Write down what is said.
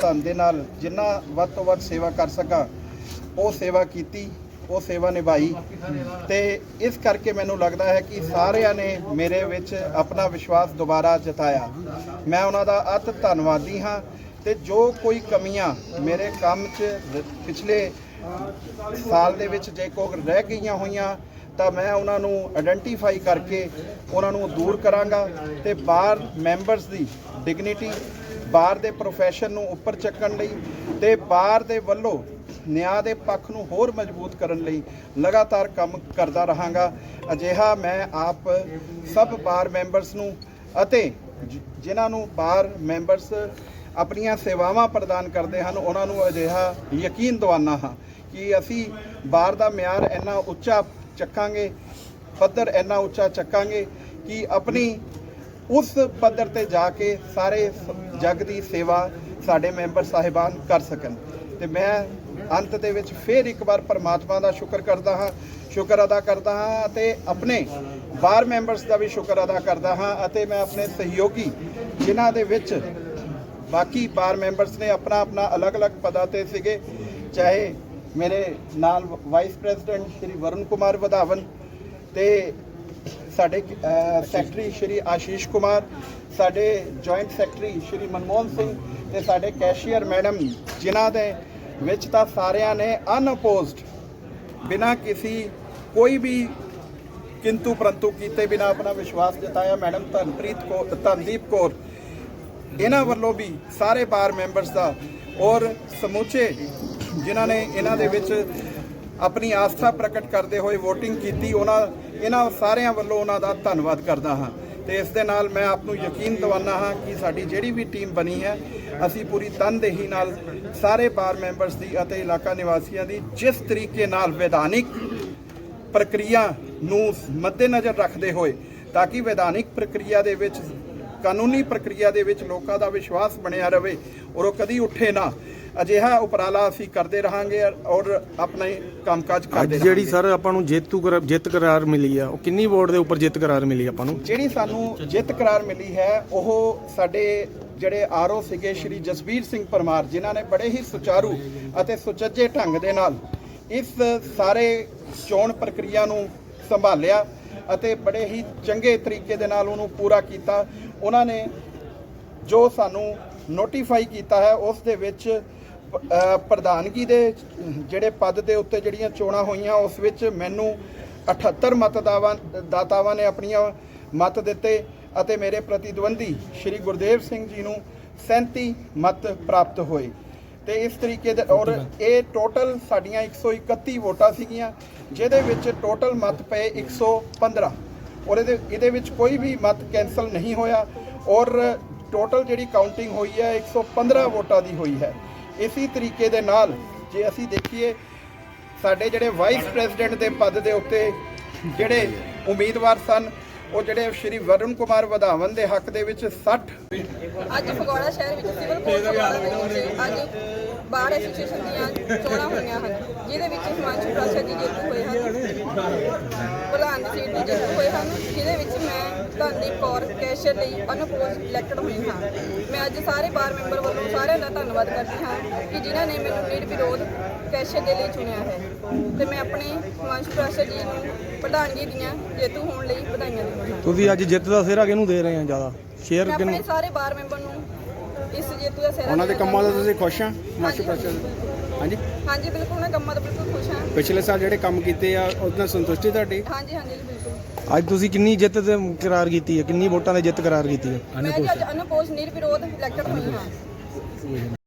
ਦੇ ਨਾਲ ਜਿੰਨਾ ਵੱਧ ਤੋਂ ਵੱਧ ਸੇਵਾ ਕਰ ਸਕਾਂ, ਉਹ ਸੇਵਾ ਕੀਤੀ, ਉਹ ਸੇਵਾ ਨਿਭਾਈ ਤੇ ਇਸ ਕਰਕੇ ਮੈਨੂੰ ਲੱਗਦਾ ਹੈ ਕਿ ਸਾਰਿਆਂ ਨੇ ਮੇਰੇ ਵਿੱਚ ਆਪਣਾ ਵਿਸ਼ਵਾਸ ਦੁਬਾਰਾ ਜਤਾਇਆ। ਮੈਂ ਉਹਨਾਂ ਦਾ ਅਤ ਧੰਨਵਾਦੀ ਹਾਂ ਤੇ ਜੋ ਕੋਈ ਕਮੀਆਂ ਮੇਰੇ ਕੰਮ 'ਚ ਪਿਛਲੇ ਸਾਲ ਦੇ ਵਿੱਚ ਜੇ ਕੋਈ ਰਹਿ ਗਈਆਂ ਹੋਈਆਂ, ਤਾਂ ਮੈਂ ਉਹਨਾਂ ਨੂੰ ਆਇਡੈਂਟੀਫਾਈ ਕਰਕੇ ਉਹਨਾਂ ਨੂੰ ਦੂਰ ਕਰਾਂਗਾ ਤੇ ਬਾਹਰ ਮੈਂਬਰਸ ਦੀ ਡਿਗਨਿਟੀ ਬਾਰ ਦੇ ਪ੍ਰੋਫੈਸ਼ਨ ਨੂੰ ਉੱਪਰ ਚੱਕਣ ਲਈ ਤੇ ਬਾਰ ਦੇ ਵੱਲੋਂ ਨਿਆਂ ਦੇ ਪੱਖ ਨੂੰ ਹੋਰ ਮਜ਼ਬੂਤ ਕਰਨ ਲਈ ਲਗਾਤਾਰ ਕੰਮ ਕਰਦਾ ਰਹਾਂਗਾ। ਅਜਿਹਾ ਮੈਂ ਆਪ ਸਭ ਬਾਰ ਮੈਂਬਰਸ ਨੂੰ ਅਤੇ ਜਿਨ੍ਹਾਂ ਨੂੰ ਬਾਰ ਮੈਂਬਰਸ ਆਪਣੀਆਂ ਸੇਵਾਵਾਂ ਪ੍ਰਦਾਨ ਕਰਦੇ ਹਨ, ਉਹਨਾਂ ਨੂੰ ਅਜਿਹਾ ਯਕੀਨ ਦਿਵਾਨਾ ਹਾਂ ਕਿ ਅਸੀਂ ਬਾਰ ਦਾ ਮਿਆਰ ਇੰਨਾ ਉੱਚਾ ਚੱਕਾਂਗੇ, ਪੱਧਰ ਇੰਨਾ ਉੱਚਾ ਚੱਕਾਂਗੇ ਕਿ ਆਪਣੀ ਉਸ ਪੱਧਰ ਤੇ ਜਾ ਕੇ ਸਾਰੇ ਸ- ਜਗ ਦੀ ਸੇਵਾ ਸਾਡੇ ਮੈਂਬਰ ਸਾਹਿਬਾਨ ਕਰ ਸਕਣ। ਤੇ ਮੈਂ ਅੰਤ ਦੇ ਵਿੱਚ ਫੇਰ ਇੱਕ ਵਾਰ ਪਰਮਾਤਮਾ ਦਾ ਸ਼ੁਕਰ ਕਰਦਾ ਹਾਂ, ਸ਼ੁਕਰ ਅਦਾ ਕਰਦਾ ਹਾਂ ਅਤੇ ਆਪਣੇ ਬਾਰ ਮੈਂਬਰਸ ਦਾ ਵੀ ਸ਼ੁਕਰ ਅਦਾ ਕਰਦਾ ਹਾਂ ਅਤੇ ਮੈਂ ਆਪਣੇ ਸਹਿਯੋਗੀ ਜਿਨ੍ਹਾਂ ਦੇ ਵਿੱਚ ਬਾਕੀ ਬਾਰ ਮੈਂਬਰਸ ਨੇ ਆਪਣਾ ਆਪਣਾ ਅਲੱਗ-ਅਲੱਗ ਪਦਾਂ ਤੇ ਸੀਗੇ, ਚਾਹੇ ਮੇਰੇ ਨਾਲ ਵਾਈਸ ਪ੍ਰੈਜ਼ੀਡੈਂਟ ਸ਼੍ਰੀ ਵਰੁਣ ਕੁਮਾਰ ਵਧਾਵਨ ਤੇ ਸਾਡੇ ਸੈਕਟਰੀ ਸ਼੍ਰੀ ਆਸ਼ੀਸ਼ ਕੁਮਾਰ, ਸਾਡੇ ਜੁਆਇੰਟ ਸੈਕਟਰੀ ਸ਼੍ਰੀ ਮਨਮੋਹਨ ਸਿੰਘ ਤੇ ਸਾਡੇ ਕੈਸ਼ੀਅਰ ਮੈਡਮ ਜਿਨ੍ਹਾਂ ਦੇ ਵਿੱਚ ਤਾਂ ਸਾਰਿਆਂ ਨੇ ਅਨਅਪੋਜ਼ਡ ਬਿਨਾਂ ਕਿਸੇ, ਕੋਈ ਵੀ ਕਿੰਤੂ ਪਰੰਤੂ ਕੀਤੇ ਬਿਨਾਂ ਆਪਣਾ ਵਿਸ਼ਵਾਸ ਜਤਾਇਆ। ਮੈਡਮ ਧਨਪ੍ਰੀਤ ਕੋ ਧਨਦੀਪ ਕੌਰ, ਇਹਨਾਂ ਵੱਲੋਂ ਵੀ ਸਾਰੇ ਬਾਰ ਮੈਂਬਰਸ ਦਾ ਔਰ ਸਮੁੱਚੇ ਜਿਨ੍ਹਾਂ ਨੇ ਇਹਨਾਂ ਦੇ ਵਿੱਚ ਆਪਣੀ ਆਸਥਾ ਪ੍ਰਗਟ ਕਰਦੇ ਹੋਏ VOTING ਕੀਤੀ, ਉਹਨਾਂ, ਇਹਨਾਂ ਸਾਰਿਆਂ ਵੱਲੋਂ ਉਹਨਾਂ ਦਾ ਧੰਨਵਾਦ ਕਰਦਾ ਹਾਂ। ਤੇ ਇਸ ਦੇ ਨਾਲ ਮੈਂ ਆਪ ਨੂੰ ਯਕੀਨ ਦਿਵਾਨਾ ਹਾਂ ਕਿ ਸਾਡੀ ਜਿਹੜੀ ਵੀ ਟੀਮ ਬਣੀ ਹੈ, ਅਸੀਂ ਪੂਰੀ ਤਨਦੇਹੀ ਨਾਲ ਸਾਰੇ ਬਾਰ ਮੈਂਬਰਸ ਦੀ ਅਤੇ ਇਲਾਕਾ ਨਿਵਾਸੀਆਂ ਦੀ, ਜਿਸ ਤਰੀਕੇ ਨਾਲ ਵਿਧਾਨਿਕ ਪ੍ਰਕਿਰਿਆ ਨੂੰ ਮੱਦੇਨਜ਼ਰ ਰੱਖਦੇ ਹੋਏ, ਤਾਂ ਕਿ ਵਿਧਾਨਿਕ ਪ੍ਰਕਿਰਿਆ ਦੇ ਵਿੱਚ, ਕਾਨੂੰਨੀ ਪ੍ਰਕਿਰਿਆ ਦੇ ਵਿੱਚ ਲੋਕਾਂ ਦਾ ਵਿਸ਼ਵਾਸ ਬਣਿਆ ਰਹੇ, ਔਰ ਉਹ ਕਦੀ ਉੱਠੇ ਨਾ। ਅਜਿਹਾ ਉਪਰਾਲਾ ਅਸੀਂ ਕਰਦੇ ਰਹਾਂਗੇ ਔਰ ਆਪਣੇ ਕੰਮਕਾਜ ਅੱਜ ਕਰਦੇ ਜਿਹੜੀ ਰਹਾਂਗੇ। ਸਰ ਆਪਾਂ ਨੂੰ ਜੇਤੂ ਜਿੱਤ ਕਰਾਰ ਮਿਲੀ ਆ ਉਹ ਕਿੰਨੀ ਵੋਟ ਦੇ ਉੱਪਰ ਜਿੱਤ ਕਰਾਰ ਮਿਲੀ ਆਪਾਂ ਨੂੰ? ਜਿਹੜੀ ਸਾਨੂੰ ਜਿੱਤ ਕਰਾਰ ਮਿਲੀ ਹੈ ਉਹ ਸਾਡੇ ਜਿਹੜੇ ਆਰਓ ਸੀਗੇ ਸ਼੍ਰੀ ਜਸਵੀਰ ਸਿੰਘ ਪਰਮਾਰ ਜਿਨ੍ਹਾਂ ਨੇ ਬੜੇ ਹੀ ਸੁਚਾਰੂ ਅਤੇ ਸੁਚੱਜੇ ਢੰਗ ਦੇ ਨਾਲ ਇਸ ਸਾਰੇ ਚੋਣ ਪ੍ਰਕਿਰਿਆ ਨੂੰ ਸੰਭਾਲਿਆ ਅਤੇ ਬੜੇ ਹੀ ਚੰਗੇ ਤਰੀਕੇ ਦੇ ਨਾਲ ਉਹਨੂੰ ਪੂਰਾ ਕੀਤਾ। ਉਹਨਾਂ ਨੇ ਜੋ ਸਾਨੂੰ ਨੋਟੀਫਾਈ ਕੀਤਾ ਹੈ ਉਸ ਦੇ ਵਿੱਚ ਪ੍ਰਧਾਨਗੀ ਦੇ ਜਿਹੜੇ ਪਦ ਦੇ ਉੱਤੇ ਜਿਹੜੀਆਂ ਚੋਣਾਂ ਹੋਈਆਂ ਉਸ ਵਿੱਚ ਮੈਨੂੰ 78 ਮਤਦਾਵਾਂ ਦਾਤਾਵਾਂ ਨੇ ਆਪਣੀਆਂ ਮਤ ਦਿੱਤੇ ਅਤੇ ਮੇਰੇ ਪ੍ਰਤੀਦਵੰਦੀ ਸ਼੍ਰੀ ਗੁਰਦੇਵ ਸਿੰਘ ਜੀ ਨੂੰ 37 ਮਤ ਪ੍ਰਾਪਤ ਹੋਏ। ਤੇ ਇਸ ਤਰੀਕੇ ਦੇ ਔਰ ਇਹ ਟੋਟਲ ਸਾਡੀਆਂ 131 ਵੋਟਾਂ ਸੀਗੀਆਂ ਜਿਹਦੇ ਵਿੱਚ ਟੋਟਲ ਮਤ ਪਏ 115 ਔਰ ਇਹਦੇ ਇਹਦੇ ਵਿੱਚ ਕੋਈ ਵੀ ਮਤ ਕੈਨਸਲ ਨਹੀਂ ਹੋਇਆ ਔਰ ਟੋਟਲ ਜਿਹੜੀ ਕਾਊਂਟਿੰਗ ਹੋਈ ਹੈ 115 ਵੋਟਾਂ ਦੀ ਹੋਈ ਹੈ। ਇਸੇ ਤਰੀਕੇ ਦੇ ਨਾਲ ਜੇ ਅਸੀਂ ਦੇਖੀਏ, ਸਾਡੇ ਜਿਹੜੇ ਵਾਈਸ ਪ੍ਰੈਜ਼ੀਡੈਂਟ ਦੇ ਪਦ ਦੇ ਉੱਤੇ ਜਿਹੜੇ ਉਮੀਦਵਾਰ ਸਨ, ਉਹ ਜਿਹੜੇ ਸ਼੍ਰੀ ਵਰੁਣ ਕੁਮਾਰ ਵਧਾਵਨ ਦੇ ਹੱਕ ਦੇ ਵਿੱਚ 60 ਅੱਜ ਫਗਵਾੜਾ ਸ਼ਹਿਰ ਵਿੱਚ ਸਿਵਲ ਕੋਰਟ ਫਗਵਾੜਾ ਦੇ ਵਿੱਚ ਅੱਜ ਬਾਰ ਐਸੋਸੀਏਸ਼ਨ ਦੀਆਂ ਚੋਣਾਂ ਹੋਈਆਂ ਹਨ, ਜਿਹਦੇ ਵਿੱਚ ਹਿਮਾਂਸ਼ੂ ਪ੍ਰਾਸ਼ਾ ਜੀ ਜੇਤੂ ਹੋਏ ਹਨ ਪ੍ਰਧਾਨ ਦੀ ਸੀਟ ਤੇ ਜੇਤੂ ਹੋਏ ਧਨਦੀਪ ਕੌਰ ਕੈਸ਼ੀਅਰ ਲਈ ਅਨਪੋਜ਼ ਇਲੈਕਟਡ ਹੋਈ ਹਾਂ। ਮੈਂ ਅੱਜ ਸਾਰੇ ਬਾਰ ਮੈਂਬਰ ਵੱਲੋਂ ਸਾਰਿਆਂ ਦਾ ਧੰਨਵਾਦ ਕਰਦੀ ਹਾਂ ਕਿ ਜਿਨ੍ਹਾਂ ਨੇ ਮੈਨੂੰ ਨਿਰਵਿਰੋਧ ਕੈਸ਼ੀਅਰ ਦੇ ਲਈ ਚੁਣਿਆ ਹੈ। ਤੇ ਮੈਂ ਆਪਣੇ ਹਿਮਾਂਸ਼ੂ ਪ੍ਰਾਸ਼ਾ ਜੀ ਨੂੰ ਪ੍ਰਧਾਨਗੀ ਦੀਆਂ ਜੇਤੂ ਹੋਣ ਲਈ ਵਧਾਈਆਂ ਦਿੰਦੀ ਹਾਂ। ਤੁਸੀਂ ਅੱਜ ਜਿੱਤ ਦਾ ਸਿਹਰਾ ਕਿਹਨੂੰ ਦੇ ਰਹੇ ਆ ਜ਼ਿਆਦਾ? ਸ਼ੇਅਰ ਮੈਂ ਕਿਹਨੂੰ? ਆਪਣੇ ਸਾਰੇ ਬਾਰ ਮੈਂਬਰ ਨੂੰ ਇਸ ਜੇਤੂ ਦਾ ਸਿਹਰਾ ਉਹਨਾਂ ਦੇ ਕੰਮਾਂ ਤੋਂ ਤੁਸੀਂ ਖੁਸ਼ ਆ ਹਾਂਜੀ, ਪ੍ਰੈਸ਼ਰ ਹਾਂਜੀ? ਹਾਂਜੀ ਬਿਲਕੁਲ ਮੈਂ ਕੰਮਾਂ ਤੋਂ ਬਿਲਕੁਲ ਖੁਸ਼ ਹਾਂ। ਪਿਛਲੇ ਸਾਲ ਜਿਹੜੇ ਕੰਮ ਕੀਤੇ ਆ ਉਹਦੇ ਨਾਲ ਸੰਤੁਸ਼ਟੀ ਤੁਹਾਡੀ? ਹਾਂਜੀ ਹਾਂਜੀ ਬਿਲਕੁਲ। ਅੱਜ ਤੁਸੀਂ ਕਿੰਨੀ ਜਿੱਤ ਤੇ ਕਰਾਰ ਕੀਤੀ ਹੈ? ਕਿੰਨੀ ਵੋਟਾਂ ਦੇ ਜਿੱਤ ਕਰਾਰ ਕੀਤੀ ਹੈ? ਮੈਂ ਅੱਜ ਅਨਪੋਸ਼ ਨਿਰਵਿਰੋਧ ਇਲੈਕਟਡ ਹੋਈ ਹਾਂ।